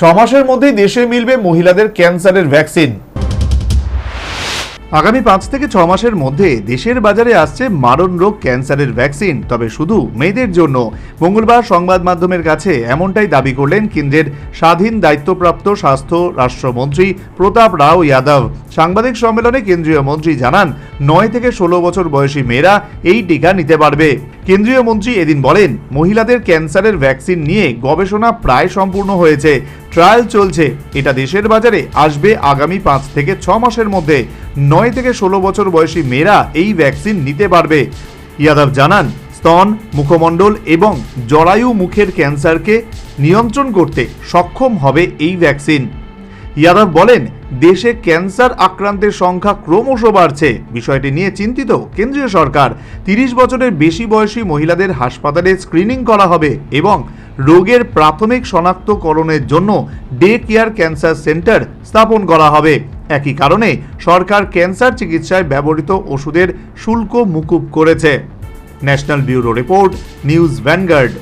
ছ মাসের মধ্যেই দেশে মিলবে মহিলাদের ক্যান্সারের ভ্যাকসিন। আগামী পাঁচ থেকে ছ মাসের মধ্যে দেশের বাজারে আসছে মারণ রোগ ক্যান্সারের ভ্যাকসিন। তবে শুধু মেয়েদের জন্য। মঙ্গলবার সংবাদ মাধ্যমের কাছে এমনটাই দাবি করলেন কেন্দ্রের স্বাধীন দায়িত্বপ্রাপ্ত স্বাস্থ্য রাষ্ট্রমন্ত্রী প্রতাপ রাও যাদব। সাংবাদিক সম্মেলনে কেন্দ্রীয় মন্ত্রী জানান, নয় থেকে ষোলো বছর বয়সী মেয়েরা এই টিকা নিতে পারবে। কেন্দ্রীয় মন্ত্রী এদিন বলেন, মহিলাদের ক্যান্সারের ভ্যাকসিন নিয়ে গবেষণা প্রায় সম্পূর্ণ হয়েছে। ট্রায়াল চলছে। এটা দেশের বাজারে আসবে আগামী পাঁচ থেকে ছ মাসের মধ্যে। নয় থেকে ষোলো বছর বয়সী মেয়েরা এই ভ্যাকসিন নিতে পারবে। ইয়াদব জানান, স্তন, মুখমণ্ডল এবং জরায়ু মুখের ক্যান্সারকে নিয়ন্ত্রণ করতে সক্ষম হবে এই ভ্যাকসিন। ইয়াদব বলেন, দেশে ক্যান্সার আক্রান্তের সংখ্যা ক্রমশ বাড়ছে। বিষয়টি নিয়ে চিন্তিত কেন্দ্রীয় সরকার। তিরিশ বছরের বেশি বয়সী মহিলাদের হাসপাতালে স্ক্রিনিং করা হবে এবং রোগের প্রাথমিক শনাক্তকরণের জন্য ডে কেয়ার ক্যান্সার সেন্টার স্থাপন করা হবে। একই কারণে সরকার ক্যান্সার চিকিৎসায় ব্যবহৃত ওষুধের শুল্ক মুকুব করেছে। National bureau report, news vanguard.